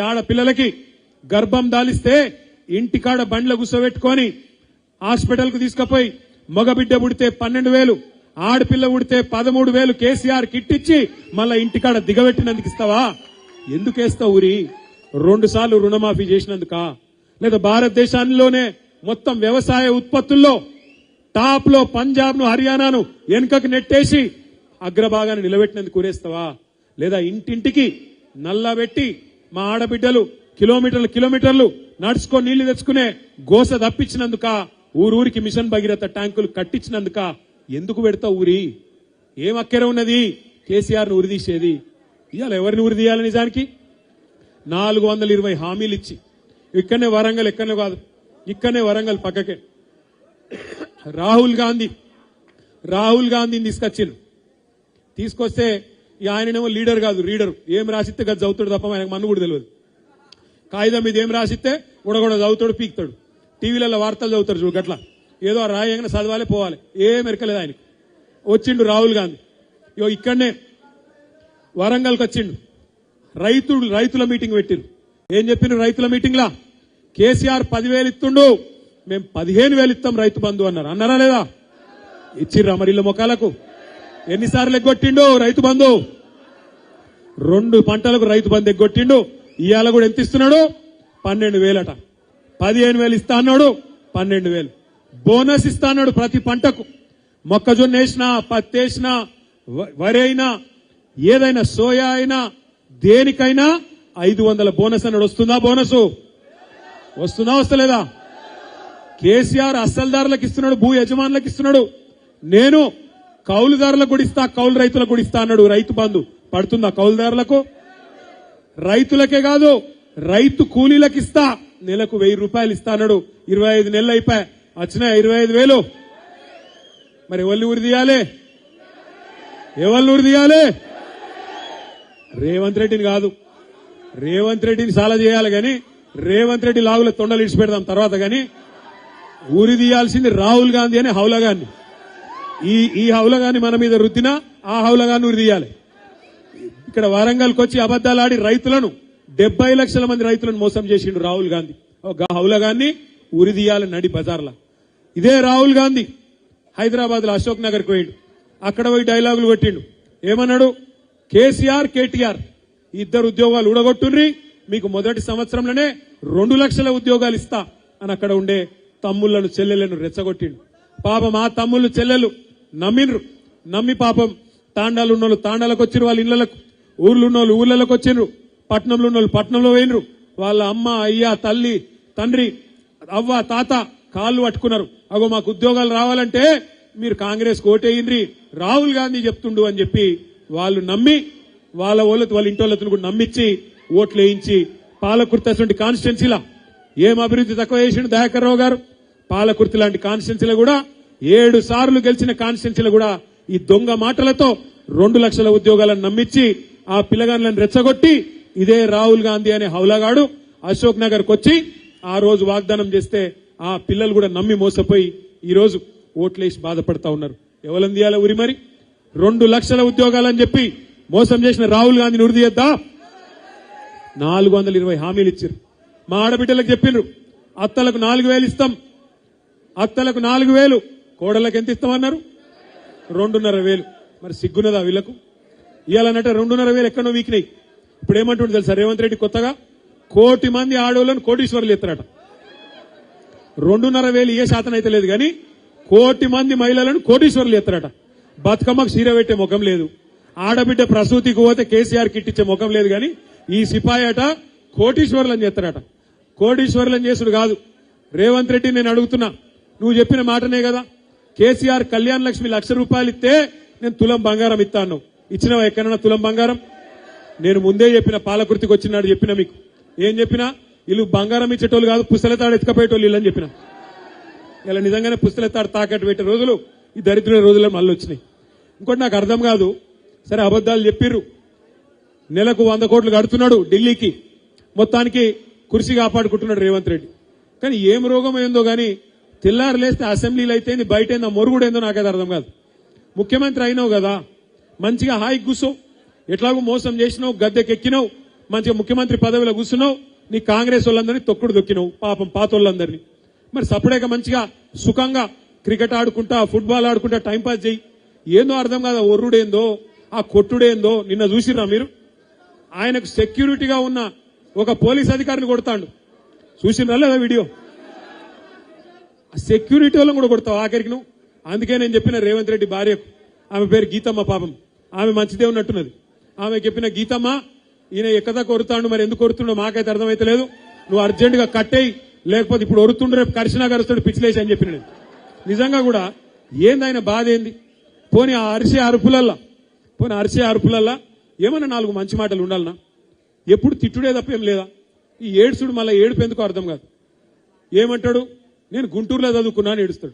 ఆడపిల్లలకి గర్భం దాలిస్తే ఇంటికాడ బండ్ల గుసబెట్టుకొని హాస్పిటల్కు తీసుకుపోయి మగబిడ్డ పుడితే పన్నెండు వేలు ఆడపిల్ల ఉడితే పదమూడు వేలు కేసీఆర్ కిట్టిచ్చి మళ్ళా ఇంటికాడ దిగబెట్టినందుకు ఇస్తావా? ఎందుకు వేస్తావు ఊరి రెండు సార్లు రుణమాఫీ చేసినందుక? లేదా భారతదేశంలోనే మొత్తం వ్యవసాయ ఉత్పత్తుల్లో టాప్లో పంజాబ్ను హర్యానాను వెనుకకు నెట్టేసి అగ్రభాగాన్ని నిలబెట్టినందుకు ఊరేస్తావా లేదా ఇంటింటికి నల్లబెట్టి మా ఆడబిడ్డలు కిలోమీటర్లు కిలోమీటర్లు నడుచుకొని నీళ్ళు తెచ్చుకునే గోస తప్పించినందుక ఊరూరికి మిషన్ భగీరథ ట్యాంకులు కట్టించినందుక ఎందుకు పెడతావు ఊరి? ఏం అక్కర ఉన్నది? కేసీఆర్ను ఉరిదీసేది ఇవాళ ఎవరిని ఉరిదీయాలి నిజానికి? నాలుగు వందల ఇరవై హామీలు ఇచ్చి ఇక్కడనే వరంగల్ ఎక్కడనే కాదు ఇక్కడనే వరంగల్ పక్కకే. రాహుల్ గాంధీ రాహుల్ గాంధీని తీసుకొచ్చిండు తీసుకొస్తే ఆయననేమో లీడర్ కాదు రీడర్. ఏం రాసిస్తే గది చదువుతాడు తప్ప ఆయనకు మన్ను కూడా తెలియదు. కాగితం మీద ఏం రాసిస్తే ఉడగొడ చదువుతాడు పీకుతాడు. టీవీలలో వార్తలు చదువుతాడు చూడు గట్ల. ఏదో రాయంగా చదవాలి పోవాలి. ఏం ఎరకలేదు ఆయనకు. వచ్చిండు రాహుల్ గాంధీ. ఇగో ఇక్కడనే వరంగల్కి వచ్చిండు. రైతులు రైతుల మీటింగ్ పెట్టిరు. ఏం చెప్పిండ్రు రైతుల మీటింగ్లా? కేసీఆర్ పదివేలు ఇస్తుండు మేము పదిహేను వేలు ఇస్తాం రైతు బంధు అన్నారు. అన్నారా లేదా? ఇచ్చిర్రా మరి ఇళ్ళ మొక్కలకు ఎన్నిసార్లు ఎగ్గొట్టిండు రైతు బంధు? రెండు పంటలకు రైతు బంధు ఎగ్గొట్టిండు. ఇవాళ కూడా ఎంత ఇస్తున్నాడు? పన్నెండు వేలట. పదిహేను వేలు ఇస్తా అన్నాడు పన్నెండు వేలు. బోనస్ ఇస్తా అన్నాడు ప్రతి పంటకు. మొక్కజొన్న వేసినా పత్తి వేసినా వరి అయినా ఏదైనా సోయా అయినా దేనికైనా ఐదు వందల బోనస్ అన్నాడు. వస్తుందా బోనస్? వస్తుందా వస్తలేదా? కేసీఆర్ అసల్దారులకు ఇస్తున్నాడు భూ యజమానులకు ఇస్తున్నాడు. నేను కౌలుదారులకు కూడా ఇస్తా కౌలు రైతులకు కూడా ఇస్తా అన్నాడు రైతు బంధు. పడుతుందా కౌలుదారులకు? రైతులకే కాదు రైతు కూలీలకు ఇస్తా. నెలకు వెయ్యి రూపాయలు ఇస్తా అన్నాడు. ఇరవై ఐదు నెలలు అయిపోయా. వచ్చినాయి ఇరవై ఐదు వేలు? మరి ఎవరిని ఊరి తీయాలి? ఎవరిని ఊరి తీయాలి? రేవంత్ రెడ్డిని కాదు. రేవంత్ రెడ్డిని చాలా చేయాలి కానీ రేవంత్ రెడ్డి లాగుల తొండలు ఇడిచిపెడదాం తర్వాత కానీ ఊరి తీయాల్సింది రాహుల్ గాంధీ అని హౌలగాన్ని. ఈ ఈ హౌలగాన్ని మన మీద రుద్దినా ఆ హౌలగాన్ని ఉరిదీయాలి ఇక్కడ వరంగల్కి వచ్చి అబద్దాలాడి రైతులను డెబ్బై లక్షల మంది రైతులను మోసం చేసిండు రాహుల్ గాంధీ. ఒక హౌలగాన్ని ఉరిదీయాలి నడి బజార్ల. ఇదే రాహుల్ గాంధీ హైదరాబాద్లో అశోక్ నగర్ పోయిండు. అక్కడ పోయి డైలాగులు కొట్టిండు. ఏమన్నాడు? కేసీఆర్ కేటీఆర్ ఇద్దరు ఉద్యోగాలు ఊడగొట్టుండ్రి మీకు మొదటి సంవత్సరంలోనే రెండు లక్షల ఉద్యోగాలు ఇస్తా అని అక్కడ ఉండే తమ్ముళ్ళను చెల్లెలను రెచ్చగొట్టిండు. పాపం ఆ తమ్ముళ్ళు చెల్లెలు నమ్మిండ్రు నమ్మి పాపం తాండాలు ఉన్నోళ్ళు తాండాలకు వచ్చిర్రు వాళ్ళ ఇళ్ళకు ఊర్లు ఉన్నోళ్ళు ఊర్లలోకి వచ్చిండ్రు పట్నంలో ఉన్నోళ్ళు పట్నంలో పోయినరు. వాళ్ళ అమ్మ అయ్య తల్లి తండ్రి అవ్వ తాత కాళ్ళు పట్టుకున్నారు. అగో మాకు ఉద్యోగాలు రావాలంటే మీరు కాంగ్రెస్ ఓటేయండ్రి రాహుల్ గాంధీ చెప్తుండు అని చెప్పి వాళ్ళు నమ్మి వాళ్ళ వాళ్ళ ఇంటి వాళ్ళతో కూడా నమ్మించి ఓట్లు వేయించి పాలకుర్తి అటువంటి కాన్స్టిట్యున్సీలా ఏం అభివృద్ధి తక్కువ చేసిండు దయాకర్ రావు గారు? పాలకుర్తి లాంటి కాన్స్టిట్యున్సీలో కూడా ఏడు సార్లు గెలిచిన కాన్స్టిట్యున్సీలు కూడా ఈ దొంగ మాటలతో రెండు లక్షల ఉద్యోగాలను నమ్మించి ఆ పిల్లగాళ్ళని రెచ్చగొట్టి ఇదే రాహుల్ గాంధీ అనే హౌలగాడు అశోక్ నగర్ వచ్చి ఆ రోజు వాగ్దానం చేస్తే ఆ పిల్లలు కూడా నమ్మి మోసపోయి ఈ రోజు ఓట్లేసి బాధపడతా ఉన్నారు. ఎవరిని ఉరి మరి? రెండు లక్షల ఉద్యోగాలని చెప్పి మోసం చేసిన రాహుల్ గాంధీని ఉరి తీయద్దా? నాలుగు వందల ఇరవై హామీలు ఇచ్చారు. మా ఆడబిడ్డలకు చెప్పిండ్రు అత్తలకు నాలుగు వేలు ఇస్తాం. అత్తలకు నాలుగు వేలు కోడలకు ఎంత ఇస్తామన్నారు? రెండున్నర వేలు. మరి సిగ్గున్నదా వీళ్ళకు? ఇవ్వాలన్నట్టు రెండున్నర వేలు ఎక్కడో వీకినాయి. ఇప్పుడు ఏమంటుంది తెలుసా రేవంత్ రెడ్డి కొత్తగా? కోటి మంది ఆడవాళ్ళని కోటీశ్వరులు ఎత్తారట. రెండున్నర వేలు ఏ శాతం అయితే లేదు కానీ కోటి మంది మహిళలను కోటీశ్వరులు ఎత్తారట. బతుకమ్మకు చీర పెట్టే ముఖం లేదు. ఆడబిడ్డ ప్రసూతికి పోతే కేసీఆర్ కిట్టిచ్చే ముఖం లేదు కానీ ఈ సిపాయి అట కోటీశ్వరులని చేస్తారట కోటీశ్వరులని చేసుడు కాదు. రేవంత్ రెడ్డి నేను అడుగుతున్నా. నువ్వు చెప్పిన మాటనే కదా. కేసీఆర్ కళ్యాణ్ లక్ష్మి లక్ష రూపాయలు ఇస్తే నేను తులం బంగారం ఇస్తాను. ఇచ్చినవా ఎక్కడన్నా తులం బంగారం? నేను ముందే చెప్పిన పాలకృతికి వచ్చినాడు చెప్పిన మీకు. ఏం చెప్పినా? వీళ్ళు బంగారం ఇచ్చేటోళ్ళు కాదు పుస్తలతాడు ఎత్తుకపోయేటోళ్ళు వీళ్ళని చెప్పిన. ఇలా నిజంగానే పుస్తలతాడు తాకట్టు పెట్టే రోజులు ఈ దరిద్రుల రోజుల్లో మళ్ళీ వచ్చినాయి. ఇంకోటి నాకు అర్థం కాదు. సరే అబద్ధాలు చెప్పిర్రు. నెలకు వంద కోట్లు కడుతున్నాడు ఢిల్లీకి. మొత్తానికి కుర్చీ కాపాడుకుంటున్నాడు రేవంత్ రెడ్డి. కానీ ఏం రోగం ఏందో కానీ తెల్లారు లేస్తే అసెంబ్లీలో అయితే బయట ఏందో మొరుగుడు ఏందో నాకైతే అర్థం కాదు. ముఖ్యమంత్రి అయినావు కదా మంచిగా హాయి కూర్చో. ఎట్లాగో మోసం చేసినావు గద్దెకెక్కినావు మంచిగా ముఖ్యమంత్రి పదవిలో కూర్చున్నావు నీ కాంగ్రెస్ వాళ్ళందరినీ తొక్కుడు దొక్కినావు పాపం పాతోళ్ళందరినీ మరి సపరేక మంచిగా సుఖంగా క్రికెట్ ఆడుకుంటా ఫుట్బాల్ ఆడుకుంటా టైంపాస్ చేయి. ఏందో అర్థం కాదు ఒర్రుడేందో ఆ కొట్టుడేందో నిన్న చూసిరా మీరు? ఆయనకు సెక్యూరిటీగా ఉన్న ఒక పోలీస్ అధికారిని కొడతాడు. చూసినా లేదా వీడియో? సెక్యూరిటీ వాళ్ళని కూడా కొడతావు ఆఖరికి నువ్వు. అందుకే నేను చెప్పిన రేవంత్ రెడ్డి భార్యకు. ఆమె పేరు గీతమ్మ పాపం. ఆమె మంచిదే ఉన్నట్టున్నది. ఆమె చెప్పిన గీతమ్మ ఈయన ఎక్కదా కొరుతాడు మరి ఎందుకు కొరుతుండో మాకైతే అర్థమైతే లేదు. నువ్వు అర్జెంటుగా కట్టేయి లేకపోతే ఇప్పుడు ఒరుతుండు రేపు కరిసినా కరుస్తాడు పిచ్చిలేసి అని చెప్పిన నిజంగా కూడా ఏంది ఆయన బాధ ఏంది? పోనీ ఆ అరిసే అరుపులల్లా? పోనీ అరిసే అరుపులల్లా? ఏమన్నా నాలుగు మంచి మాటలు ఉండాలనా? ఎప్పుడు తిట్టుడే తప్ప ఏం లేదా? ఈ ఏడుసుడు మళ్ళీ ఏడుపు ఎందుకు అర్థం కాదు. ఏమంటాడు? నేను గుంటూరులో చదువుకున్నా అని ఏడుస్తాడు.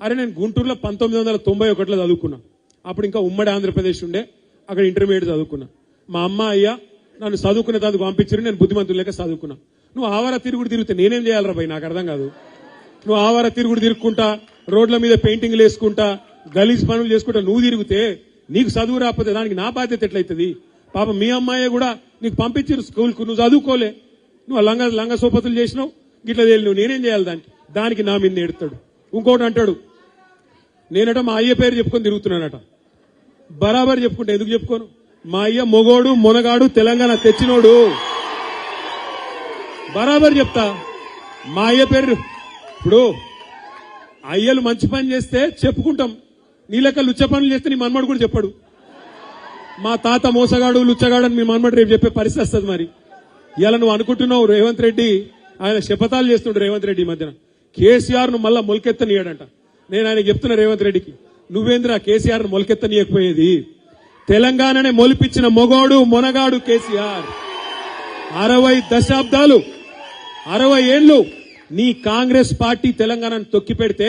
అరే నేను గుంటూరులో పంతొమ్మిది వందల తొంభై ఒకటిలో చదువుకున్నా. అప్పుడు ఇంకా ఉమ్మడి ఆంధ్రప్రదేశ్ ఉండే అక్కడ ఇంటర్మీడియట్ చదువుకున్నా. మా అమ్మ అయ్య నన్ను చదువుకునే దానికి పంపించారు నేను బుద్ధిమంతులు లేక చదువుకున్నా. నువ్వు ఆవార తిరుగుడు తిరిగితే నేనేం చేయాలరా భయ్? నాకు అర్థం కాదు. నువ్వు ఆవార తిరుగుడు తిరుక్కుంటా రోడ్ల మీద పెయింటింగ్లు వేసుకుంటా గలీజ్ పనులు చేసుకుంటా నువ్వు తిరిగితే నీకు చదువు రాకపోతే దానికి నా బాధ్యత ఎట్లయితుంది? పాప మీ అమ్మాయి కూడా నీకు పంపించారు స్కూల్కు నువ్వు చదువుకోలే. నువ్వు లంగ లంగ సోపతులు చేసినావు గిట్ల తేలి నువ్వు నేనేం చేయాలి దానికి? దానికి నా మీద ఎడతాడు ఇంకోటి అంటాడు నేనట మా అయ్య పేరు చెప్పుకొని తిరుగుతున్నానట. బరాబర్ చెప్పుకుంటా ఎందుకు చెప్పుకోను? మా అయ్య మొగోడు మొనగాడు తెలంగాణ తెచ్చినోడు. బరాబర్ చెప్తా మా అయ్య పేరు ఇప్పుడు అయ్యలు మంచి పని చేస్తే చెప్పుకుంటాం. నీ లెక్క లుచ్చ పనులు చేస్తే నీ మన్మడు కూడా చెప్పాడు. మా తాత మోసగాడు లుచ్చగాడు అని మీ మన్మడు రేపు చెప్పే పరిస్థితి వస్తుంది మరి. ఇలా నువ్వు అనుకుంటున్నావు రేవంత్ రెడ్డి ఆయన శపథాలు చేస్తుండే రేవంత్ రెడ్డి ఈ మధ్యన. కేసీఆర్ను మళ్ళా మొలకెత్తనీయడంట. నేను ఆయన చెప్తున్నా రేవంత్ రెడ్డికి నువ్వేంద్రా కేసీఆర్ను మొలకెత్తనీయకపోయేది? తెలంగాణనే మొలిపించిన మొగోడు మొనగాడు కేసీఆర్. అరవై దశాబ్దాలు అరవై ఏళ్ళు నీ కాంగ్రెస్ పార్టీ తెలంగాణను తొక్కి పెడితే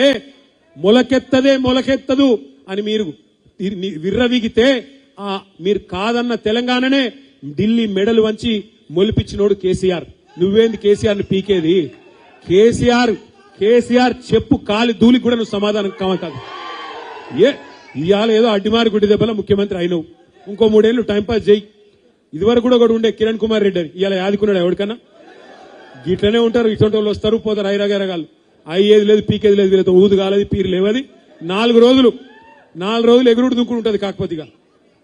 మొలకెత్తదే మొలకెత్తదు అని మీరు విర్రవిగితే ఆ మీరు కాదన్న తెలంగాణనే ఢిల్లీ మెడలు వంచి మొలిపించినోడు కేసీఆర్. నువ్వేంది కేసీఆర్ని పీకేది? కేసీఆర్ కేసీఆర్ చెప్పు కాలి దూలి కూడా నువ్వు సమాధానం కావ కాదు. ఏ ఇవాళ ఏదో అడ్డిమారి గుడ్డి దెబ్బల ముఖ్యమంత్రి అయినవు. ఇంకో మూడేళ్ళు టైంపాస్ చేయి. ఇదివరకు కూడా ఒకడు ఉండే కిరణ్ కుమార్ రెడ్డి అని. ఇవాళ యాదుకున్నాడు ఎవరికన్నా గిట్లనే ఉంటారు ఇటువంటి వాళ్ళు వస్తారు పోతారు ఐరాగరగాలు అయ్యేది లేదు పీకేది లేదు వీళ్ళతో ఊదు కాలేదు పీరు లేవది నాలుగు రోజులు నాలుగు రోజులు ఎగురుడు దుంకుడు ఉంటుంది కాకపోతే ఇక.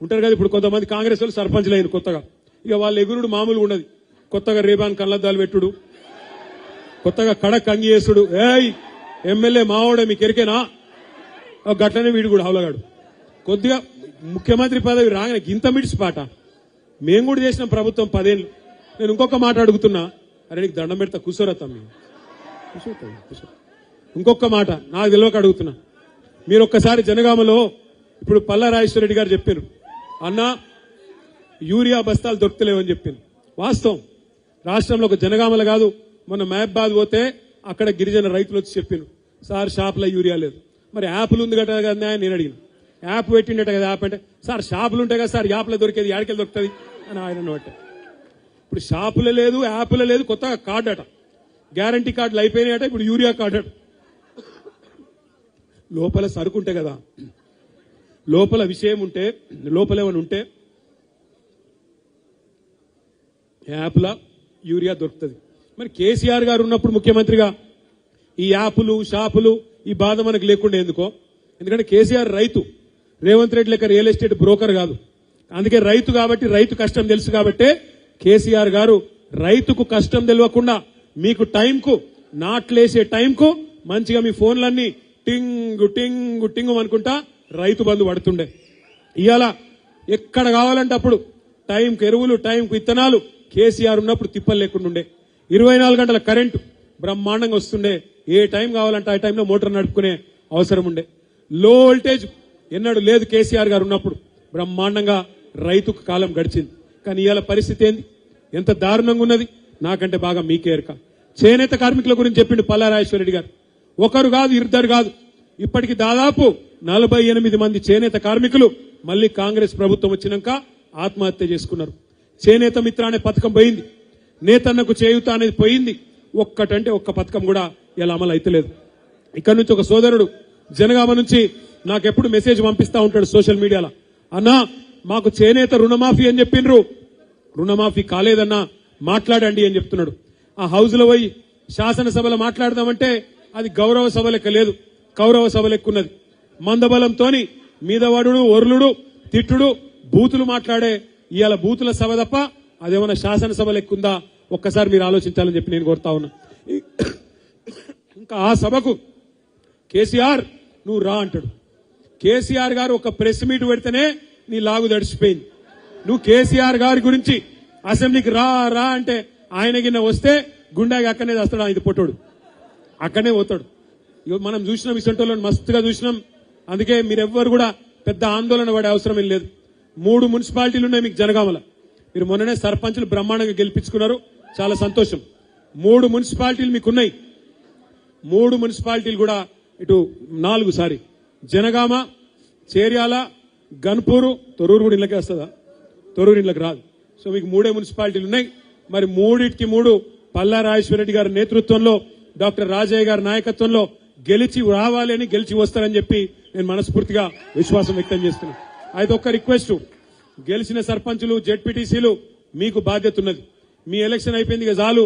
ఉంటారు కదా ఇప్పుడు కొంతమంది కాంగ్రెస్ వాళ్ళు సర్పంచ్లు అయిన కొత్తగా. ఇక వాళ్ళ ఎగురుడు మామూలుగా ఉండదు. కొత్తగా రేబాన్ కళ్ళద్దాలు పెట్టుడు. కొత్తగా కడక్ అంగి ఏయ్ ఎమ్మెల్యే మావాడే మీకు ఎరికేనా గట్లనే వీడు కూడా అవలగాడు కొద్దిగా ముఖ్యమంత్రి పదవి రాగానే ఇంత మిడిచి పాట. మేము కూడా చేసిన ప్రభుత్వం పదేళ్ళు. నేను ఇంకొక మాట అడుగుతున్నా. అరే నీకు దండం పెడతా కూర్చోరా తమ్మి. ఇంకొక మాట నాకు తెలియక అడుగుతున్నా. మీరు ఒక్కసారి జనగామలో ఇప్పుడు పల్లా రెడ్డి గారు చెప్పారు. అన్నా యూరియా బస్తాలు దొరుకుతలేవని చెప్పింది వాస్తవం. రాష్ట్రంలో ఒక జనగామల కాదు మొన్న మహబాద్ పోతే అక్కడ గిరిజన రైతులు వచ్చి చెప్పిను సార్ షాప్లో యూరియా లేదు. మరి యాప్లు ఉంది కదా కదా నేను అడిగిన. యాప్ పెట్టిండట కదా యాప్ అంటే సార్ షాపులు ఉంటాయి కదా సార్ యాప్లో దొరికేది యాడికెళ్ళి దొరుకుతుంది? అని ఆయన అన్నమాట ఇప్పుడు షాపులో లేదు యాప్లో లేదు కొత్తగా కార్డు అట. గ్యారంటీ కార్డులు అయిపోయినాయట ఇప్పుడు యూరియా కార్డు అట. లోపల సరుకు ఉంటే కదా లోపల విషయం ఉంటే లోపల ఏమైనా ఉంటే యాప్ల యూరియా దొరుకుతుంది. మరి కేసీఆర్ గారు ఉన్నప్పుడు ముఖ్యమంత్రిగా ఈ యాపులు షాపులు ఈ బాధ మనకు లేకుండా ఎందుకో? ఎందుకంటే కేసీఆర్ రైతు. రేవంత్ రెడ్డి లెక్క రియల్ ఎస్టేట్ బ్రోకర్ కాదు. అందుకే రైతు కాబట్టి రైతు కష్టం తెలుసు కాబట్టే కేసీఆర్ గారు రైతుకు కష్టం తెలియకుండా మీకు టైంకు నాట్లేసే టైంకు మంచిగా మీ ఫోన్లన్నీ టింగు టింగు టింగు అనుకుంటా రైతు బంధు పడుతుండే. ఇవాళ ఎక్కడ కావాలంటే అప్పుడు టైంకి ఎరువులు టైంకు విత్తనాలు కేసీఆర్ ఉన్నప్పుడు తిప్పలు లేకుండా ఉండే. ఇరవై నాలుగు గంటల కరెంటు బ్రహ్మాండంగా వస్తుండే. ఏ టైం కావాలంటే ఆ టైంలో మోటార్ నడుపుకునే అవసరం ఉండే. లో వోల్టేజ్ ఎన్నడూ లేదు కేసీఆర్ గారు ఉన్నప్పుడు. బ్రహ్మాండంగా రైతుకు కాలం గడిచింది. కానీ ఇవాళ పరిస్థితి ఏంది? ఎంత దారుణంగా ఉన్నది? నాకంటే బాగా మీకే ఎరక. చేనేత కార్మికుల గురించి చెప్పిండు పల్లారాజేశ్వరరెడ్డి గారు. ఒకరు కాదు ఇద్దరు కాదు. ఇప్పటికి దాదాపు నలభై ఎనిమిది మంది చేనేత కార్మికులు మళ్ళీ కాంగ్రెస్ ప్రభుత్వం వచ్చినాక ఆత్మహత్య చేసుకున్నారు. చేనేత మిత్ర అనే పథకం పోయింది. నేతన్నకు చేయుత అనేది పోయింది. ఒక్కటంటే ఒక్క పథకం కూడా ఇలా అమలు అయితలేదు. ఇక్కడ నుంచి ఒక సోదరుడు జనగామ నుంచి నాకు ఎప్పుడు మెసేజ్ పంపిస్తా ఉంటాడు సోషల్ మీడియాలో. అన్నా మాకు చేనేత రుణమాఫీ అని చెప్పిండ్రు రుణమాఫీ కాలేదన్నా మాట్లాడండి అని చెప్తున్నాడు. ఆ హౌజ్లో పోయి శాసనసభలో మాట్లాడదామంటే అది గౌరవ సభ లెక్క లేదు. కౌరవ సభ లెక్కున్నది. మందబలంతోని మీదవడుడు ఒర్లుడు తిట్టుడు బూతులు మాట్లాడే ఇవాళ బూతుల సభ తప్ప అదేమన్నా శాసనసభ లెక్కుందా? ఒక్కసారి మీరు ఆలోచించాలని చెప్పి నేను కోరుతా ఉన్నా. ఇంకా ఆ సభకు కేసీఆర్ నువ్వు రా అంటాడు. కేసీఆర్ గారు ఒక ప్రెస్ మీట్ పెడితేనే నీ లాగు దడిచిపోయింది నువ్వు కేసీఆర్ గారి గురించి అసెంబ్లీకి రా రా అంటే ఆయన గిన్న వస్తే గుండాకి అక్కడనే వస్తాడు ఇది పొట్టోడు. అక్కడనే పోతాడు. ఇగో మనం చూసినాం ఇసంటోళ్ళని మస్తుగా చూసినాం. అందుకే మీరెవ్వరు కూడా పెద్ద ఆందోళన పడే అవసరం ఏం లేదు. మూడు మున్సిపాలిటీలు ఉన్నాయి మీకు జనగామల. మీరు మొన్ననే సర్పంచులు బ్రహ్మాండంగా గెలిపించుకున్నారు. చాలా సంతోషం. మూడు మున్సిపాలిటీలు మీకు ఉన్నాయి మూడు మున్సిపాలిటీలు కూడా ఇటు నాలుగు సారి. జనగామ చేర్యాల గన్పూరు తొరూరు కూడా ఇళ్ళకే వస్తుందా? తొరూరు ఇళ్ళకి రాదు. సో మీకు మూడే మున్సిపాలిటీలు ఉన్నాయి. మరి మూడింటికి మూడు పల్లా రాజేశ్వరరెడ్డి గారి నేతృత్వంలో డాక్టర్ రాజయ్య గారి నాయకత్వంలో గెలిచి రావాలి గెలిచి వస్తారని చెప్పి నేను మనస్ఫూర్తిగా విశ్వాసం వ్యక్తం చేస్తున్నాను. అయితే ఒక్క రిక్వెస్ట్. గెలిచిన సర్పంచులు జెడ్పీటీసీలు మీకు బాధ్యత ఉన్నది. మీ ఎలక్షన్ అయిపోయింది ఇక చాలు.